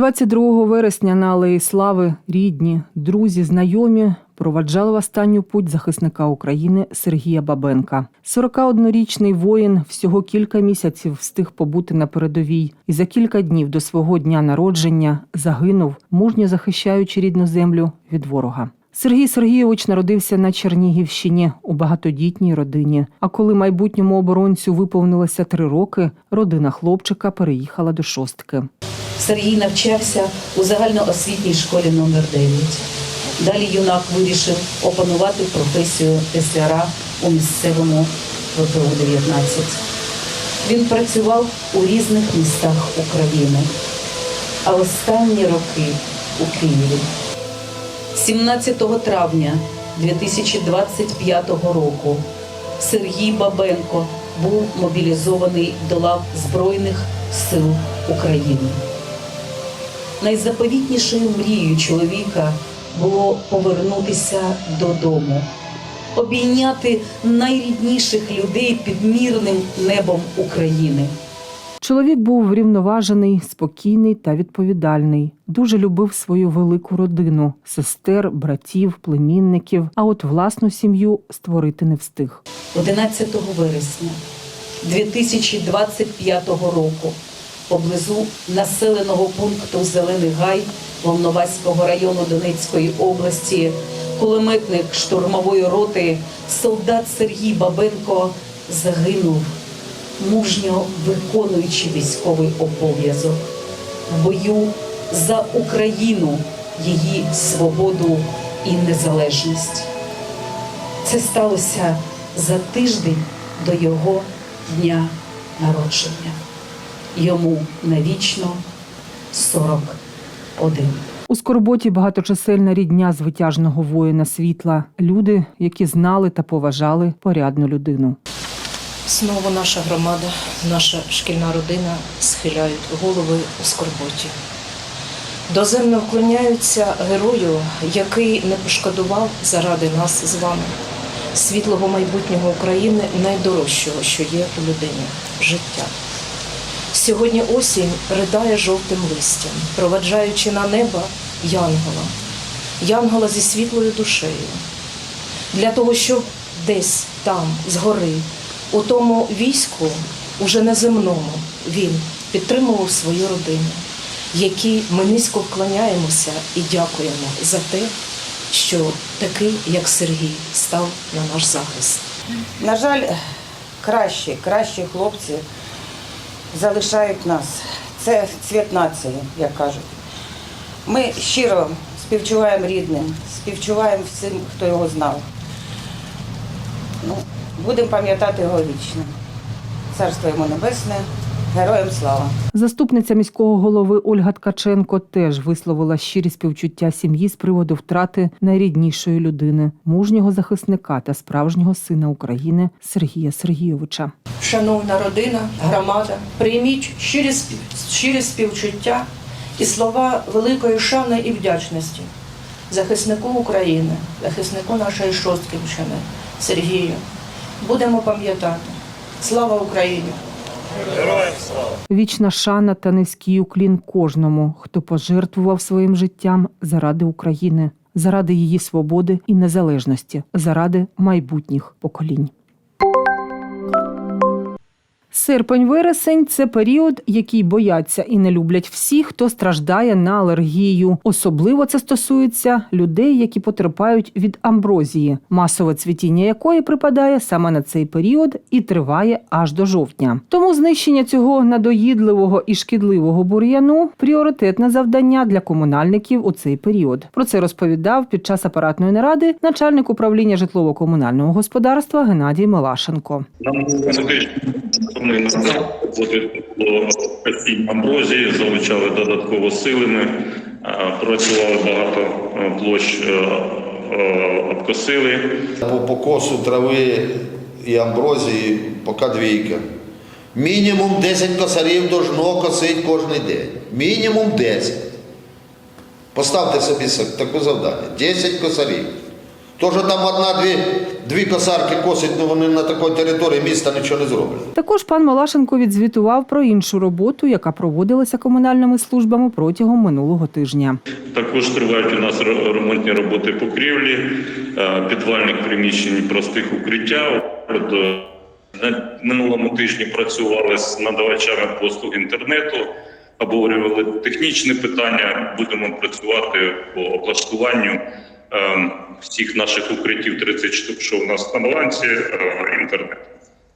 22 вересня на Алеї Слави рідні, друзі, знайомі проваджали в останню путь захисника України Сергія Бабенка. 41-річний воїн всього кілька місяців встиг побути на передовій і за кілька днів до свого дня народження загинув, мужньо захищаючи рідну землю від ворога. Сергій Сергійович народився на Чернігівщині у багатодітній родині. А коли майбутньому оборонцю виповнилося три роки, родина хлопчика переїхала до шостки. Сергій навчався у загальноосвітній школі номер 9 Далі юнак вирішив опанувати професію тесляра у місцевому ВПУ-19. Він працював у різних містах України, а останні роки у Києві. 17 травня 2025 року Сергій Бабенко був мобілізований до лав Збройних сил України. Найзаповітнішою мрією чоловіка було повернутися додому, обійняти найрідніших людей під мирним небом України. Чоловік був врівноважений, спокійний та відповідальний. Дуже любив свою велику родину сестер, братів, племінників. А от власну сім'ю створити не встиг. 11 вересня 2025 року поблизу населеного пункту Зелений Гай Волноваського району Донецької області кулеметник штурмової роти солдат Сергій Бабенко загинув, мужньо виконуючи військовий обов'язок в бою за Україну, її свободу і незалежність. Це сталося за тиждень до його дня народження. Йому навічно 41. У скорботі багаточисельна рідня звитяжного воїна світла, люди, які знали та поважали порядну людину. Знову наша громада, наша шкільна родина схиляють голови у скорботі. Доземно вклоняються герою, який не пошкодував заради нас з вами, світлого майбутнього України, найдорожчого, що є у людині життя. Сьогодні осінь ридає жовтим листям, проваджаючи на небо янгола, янгола зі світлою душею, для того, щоб десь там, згори, у тому війську, уже неземному, він підтримував свою родину, якій ми низько вклоняємося і дякуємо за те, що такий, як Сергій, став на наш захист. На жаль, кращі, кращі хлопці залишають нас. Це цвіт нації, як кажуть. Ми щиро співчуваємо рідним, співчуваємо всім, хто його знав. Ну, будемо пам'ятати його вічно. Царство йому небесне, героям слава! Заступниця міського голови Ольга Ткаченко теж висловила щирі співчуття сім'ї з приводу втрати найріднішої людини, мужнього захисника та справжнього сина України Сергія Сергійовича. Шановна родина, громада, прийміть щирі, щирі співчуття і слова великої шани і вдячності захиснику України, захиснику нашої Шостківщини, Сергію. Будемо пам'ятати. Слава Україні! Героям слава! Вічна шана та низький уклін кожному, хто пожертвував своїм життям заради України, заради її свободи і незалежності, заради майбутніх поколінь. Серпень-вересень це період, який бояться і не люблять всі, хто страждає на алергію. Особливо це стосується людей, які потерпають від амброзії, масове цвітіння якої припадає саме на цей період і триває аж до жовтня. Тому знищення цього надоїдливого і шкідливого бур'яну пріоритетне завдання для комунальників у цей період. Про це розповідав під час апаратної наради начальник управління житлово-комунального господарства Геннадій Милашенко. Ми проводили постійно амброзії, залучали додатково силами, е, працювали багато е, площ, е, обкосили. По покосу трави і амброзії поки двійка. Мінімум 10 косарів должно косити кожен день. Мінімум 10. Поставте собі таке завдання. 10 косарів. То, що там одна-дві дві косарки косить, ну вони на такій території міста нічого не зроблять. Також пан Малашенко відзвітував про іншу роботу, яка проводилася комунальними службами протягом минулого тижня. Також тривають у нас ремонтні роботи покрівлі, е, підвальних приміщень, простих укриття. Е, на минулому тижні працювали з надавачами послуг інтернету, обговорювали технічні питання. Будемо працювати по облаштуванню всіх наших укриттів 30 штук, що у нас на балансі, е, інтернет.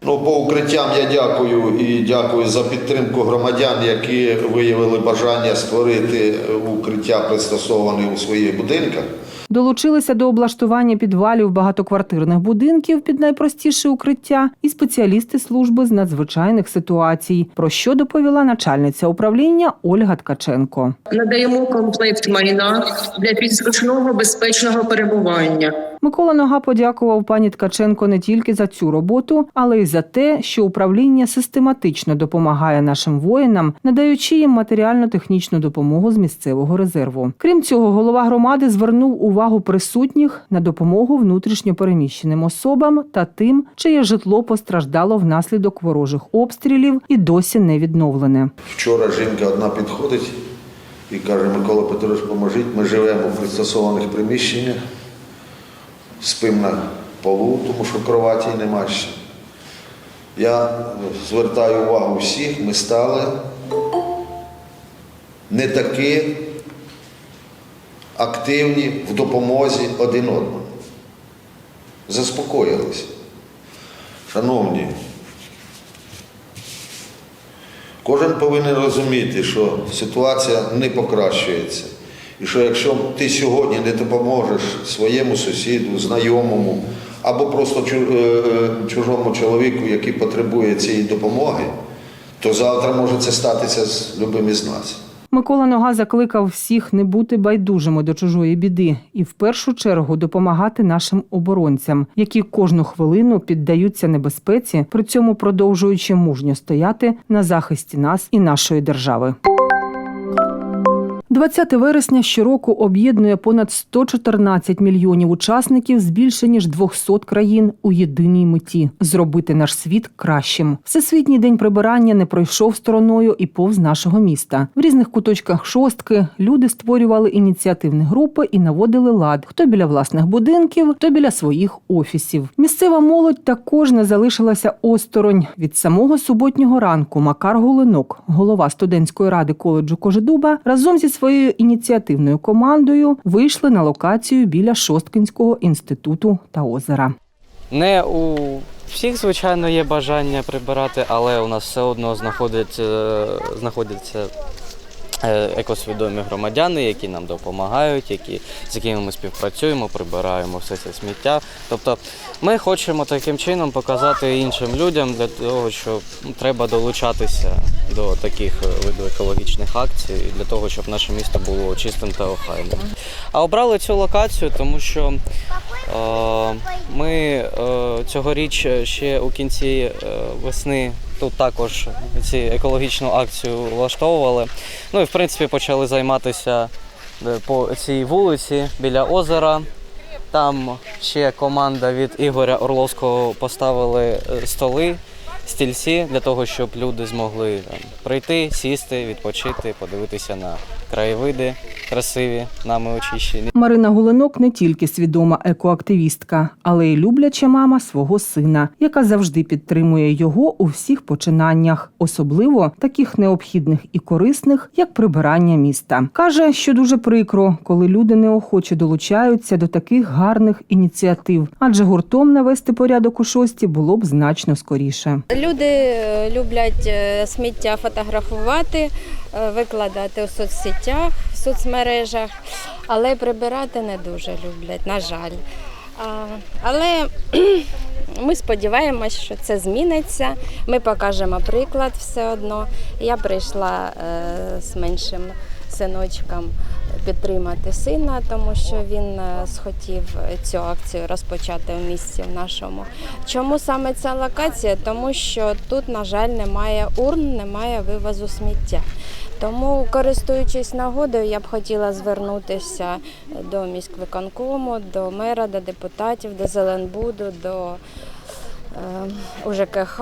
Ну, по укриттям я дякую і дякую за підтримку громадян, які виявили бажання створити укриття пристосовані у своїх будинках. Долучилися до облаштування підвалів багатоквартирних будинків під найпростіше укриття і спеціалісти служби з надзвичайних ситуацій, про що доповіла начальниця управління Ольга Ткаченко. надаємо комплект майна для підзручного безпечного перебування. Микола Нога подякував пані Ткаченко не тільки за цю роботу, але й за те, що управління систематично допомагає нашим воїнам, надаючи їм матеріально-технічну допомогу з місцевого резерву. Крім цього, голова громади звернув увагу присутніх на допомогу внутрішньо переміщеним особам та тим, чиє житло постраждало внаслідок ворожих обстрілів і досі не відновлене. Вчора жінка одна підходить і каже: Микола Петрович, поможіть, ми живемо в пристосованих приміщеннях, спимо на полу, тому що кроваті немає ще. Я звертаю увагу всіх, ми стали не такі активні в допомозі один одному. Заспокоїлися. Шановні, Кожен повинен розуміти, що ситуація не покращується. І що якщо ти сьогодні не допоможеш своєму сусіду, знайомому або просто е, е, чужому чоловіку, який потребує цієї допомоги, то завтра може це статися з любим із нас. Микола Нога закликав всіх не бути байдужими до чужої біди і в першу чергу допомагати нашим оборонцям, які кожну хвилину піддаються небезпеці, при цьому продовжуючи мужньо стояти на захисті нас і нашої держави. 20 вересня щороку об'єднує понад 114 мільйонів учасників з більше ніж 200 країн у єдиній меті зробити наш світ кращим. Всесвітній день прибирання не пройшов стороною і повз нашого міста. В різних куточках шостки люди створювали ініціативні групи і наводили лад хто біля власних будинків, хто біля своїх офісів. Місцева молодь також не залишилася осторонь від самого суботнього ранку. Макар Гулинок, голова студентської ради коледжу Кожедуба, разом зі своєю ініціативною командою вийшли на локацію біля Шосткинського інституту та озера. Не у всіх, звичайно, є бажання прибирати, але у нас все одно знаходиться, знаходиться. е, екосвідомі громадяни, які нам допомагають, які, з якими ми співпрацюємо, прибираємо все це сміття. Тобто ми хочемо таким чином показати іншим людям для того, що треба долучатися до таких е, виду екологічних акцій, для того, щоб наше місто було чистим та охайним. А обрали цю локацію, тому що Е, Ми е, цьогоріч ще у кінці е, весни тут також ці екологічну акцію влаштовували. Ну і в принципі почали займатися е, по цій вулиці біля озера. Там ще команда від Ігоря Орловського поставили е, столи, стільці для того, щоб люди змогли там, прийти, сісти, відпочити, подивитися на краєвиди красиві, нами очищені. Марина Гулинок не тільки свідома екоактивістка, але й любляча мама свого сина, яка завжди підтримує його у всіх починаннях, особливо таких необхідних і корисних, як прибирання міста. каже, що дуже прикро, коли люди неохоче долучаються до таких гарних ініціатив, адже гуртом навести порядок у шості було б значно скоріше. Люди е, люблять е, сміття фотографувати, е, викладати у соцсетях, в соцмережах, але прибирати не дуже люблять, на жаль. Але ми сподіваємось, що це зміниться. Ми покажемо приклад все одно. Я прийшла з меншим синочком підтримати сина, тому що він е, схотів цю акцію розпочати в місті в нашому. Чому саме ця локація? Тому що тут, на жаль, немає урн, немає вивозу сміття. Тому, користуючись нагодою, я б хотіла звернутися до міськвиконкому, до мера, до депутатів, до Зеленбуду, до УЖКХ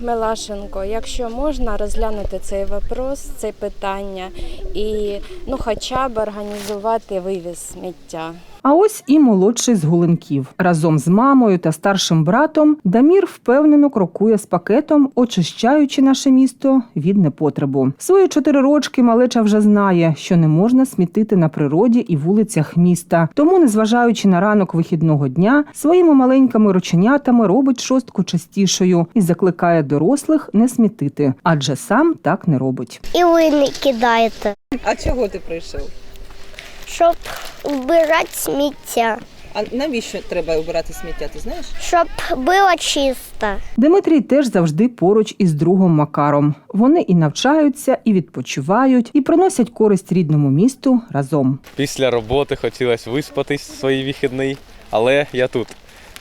Мелашенко. Якщо можна розглянути цей вопрос, це питання і ну, хоча б організувати вивіз сміття. А ось і молодший з Гуленків. Разом з мамою та старшим братом Дамір впевнено крокує з пакетом, очищаючи наше місто від непотребу. Свої чотири рочки малеча вже знає, що не можна смітити на природі і вулицях міста. Тому, незважаючи на ранок вихідного дня, своїми маленькими рученятами робить шостку частішою і закликає дорослих не смітити, адже сам так не робить. І ви не кидаєте, А чого ти прийшов? щоб вбирати сміття, А навіщо треба обирати сміття? Ти знаєш? щоб було чисто. Дмитрій теж завжди поруч із другом Макаром. Вони і навчаються, і відпочивають, і приносять користь рідному місту разом. Після роботи хотілося виспатись в свої вихідний, але я тут.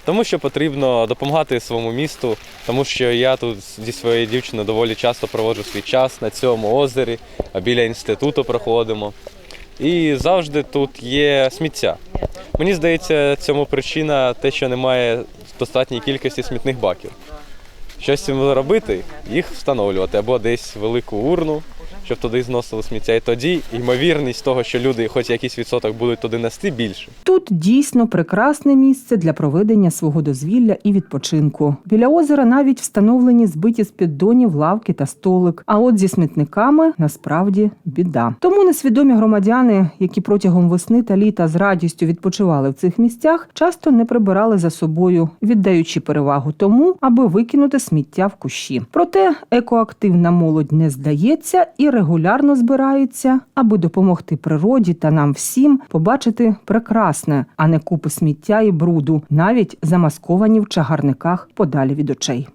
Тому що потрібно допомагати своєму місту, тому що я тут зі своєю дівчиною доволі часто проводжу свій час на цьому озері, а біля інституту проходимо. І завжди тут є сміття. Мені здається, цьому причина те, що немає достатньої кількості смітних баків. Щось цим робити, їх встановлювати або десь велику урну, щоб туди зносили сміття. І тоді ймовірність того, що люди, хоч якийсь відсоток, будуть туди нести, більше. Тут дійсно прекрасне місце для проведення свого дозвілля і відпочинку. Біля озера навіть встановлені збиті з піддонів лавки та столик. А от зі смітниками насправді біда. Тому несвідомі громадяни, які протягом весни та літа з радістю відпочивали в цих місцях, часто не прибирали за собою, віддаючи перевагу тому, аби викинути сміття в кущі. Проте екоактивна молодь не здається і регулярно збираються, аби допомогти природі та нам всім побачити прекрасне, а не купи сміття і бруду, навіть замасковані в чагарниках подалі від очей.